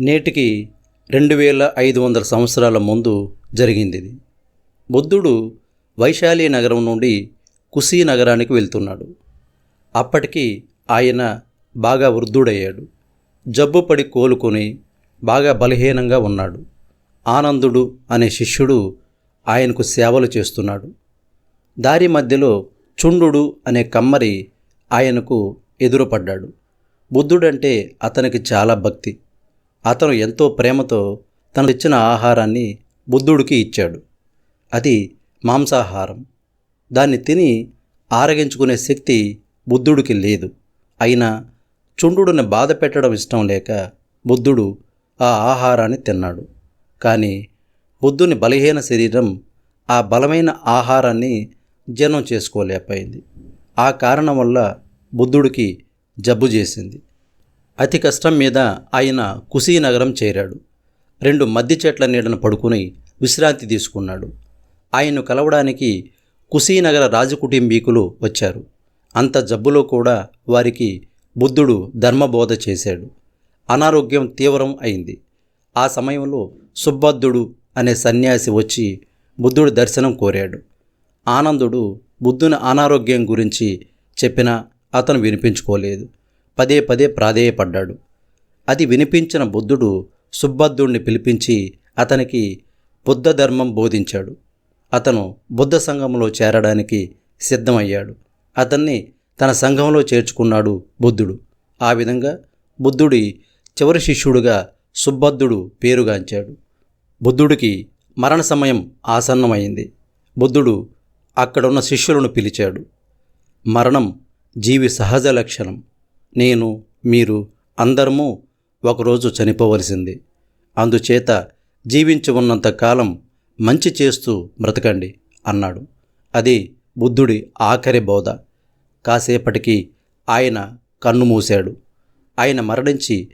నేటికి రెండు వేల ఐదు వందల సంవత్సరాల ముందు జరిగింది ఇది. బుద్ధుడు వైశాలి నగరం నుండి కుసీ నగరానికి వెళ్తున్నాడు. అప్పటికి ఆయన బాగా వృద్ధుడయ్యాడు. జబ్బుపడి కోలుకొని బాగా బలహీనంగా ఉన్నాడు. ఆనందుడు అనే శిష్యుడు ఆయనకు సేవలు చేస్తున్నాడు. దారి మధ్యలో చుండు అనే కమ్మరి ఆయనకు ఎదురుపడ్డాడు. బుద్ధుడంటే అతనికి చాలా భక్తి. అతను ఎంతో ప్రేమతో తను ఇచ్చిన ఆహారాన్ని బుద్ధుడికి ఇచ్చాడు. అది మాంసాహారం. దాన్ని తిని ఆరగించుకునే శక్తి బుద్ధుడికి లేదు. అయినా చుండుడిని బాధ పెట్టడం ఇష్టం లేక బుద్ధుడు ఆ ఆహారాన్ని తిన్నాడు. కానీ బుద్ధుని బలహీన శరీరం ఆ బలమైన ఆహారాన్ని జీర్ణం చేసుకోలేకపోయింది. ఆ కారణం వల్ల బుద్ధుడికి జబ్బు చేసింది. అతి కష్టం మీద ఆయన కుశీనగరం చేరాడు. రెండు మద్ది చెట్ల నీడను పడుకుని విశ్రాంతి తీసుకున్నాడు. ఆయన్ను కలవడానికి కుశీనగర రాజకుటుంబీకులు వచ్చారు. అంత జబ్బులో కూడా వారికి బుద్ధుడు ధర్మబోధ చేశాడు. అనారోగ్యం తీవ్రం అయింది. ఆ సమయంలో సుబ్బద్ధుడు అనే సన్యాసి వచ్చి బుద్ధుడు దర్శనం కోరాడు. ఆనందుడు బుద్ధుని అనారోగ్యం గురించి చెప్పినా అతను వినిపించుకోలేదు. పదే పదే ప్రాధేయపడ్డాడు. అది వినిపించిన బుద్ధుడు సుబ్బద్ధుణ్ణి పిలిపించి అతనికి బుద్ధ ధర్మం బోధించాడు. అతను బుద్ధ సంఘంలో చేరడానికి సిద్ధమయ్యాడు. అతన్ని తన సంఘంలో చేర్చుకున్నాడు బుద్ధుడు. ఆ విధంగా బుద్ధుడి చివరి శిష్యుడుగా సుబ్బద్ధుడు పేరుగాంచాడు. బుద్ధుడికి మరణ సమయం ఆసన్నమైంది. బుద్ధుడు అక్కడున్న శిష్యులను పిలిచాడు. మరణం జీవి సహజ లక్షణం. నేను మీరు అందరము ఒకరోజు చనిపోవలసింది. అందుచేత జీవించి ఉన్నంత కాలం మంచి చేస్తూ బ్రతకండి అన్నాడు. అది బుద్ధుడి ఆఖరి బోధ. కాసేపటికి ఆయన కన్ను మూశాడు. ఆయన మరణించి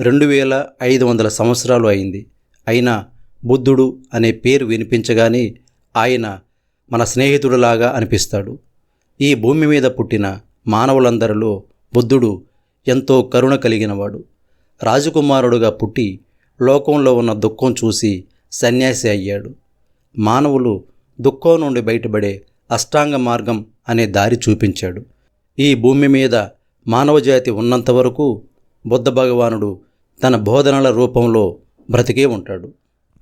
రెండు వేల ఐదు వందల సంవత్సరాలు అయింది. అయినా బుద్ధుడు అనే పేరు వినిపించగానే ఆయన మన స్నేహితుడిలాగా అనిపిస్తాడు. ఈ భూమి మీద పుట్టిన మానవులందరిలో బుద్ధుడు ఎంతో కరుణ కలిగినవాడు. రాజకుమారుడుగా పుట్టి లోకంలో ఉన్న దుఃఖం చూసి సన్యాసి అయ్యాడు. మానవులు దుఃఖం నుండి బయటపడే అష్టాంగ మార్గం అనే దారి చూపించాడు. ఈ భూమి మీద మానవజాతి ఉన్నంతవరకు బుద్ధ భగవానుడు తన బోధనల రూపంలో బ్రతికే ఉంటాడు.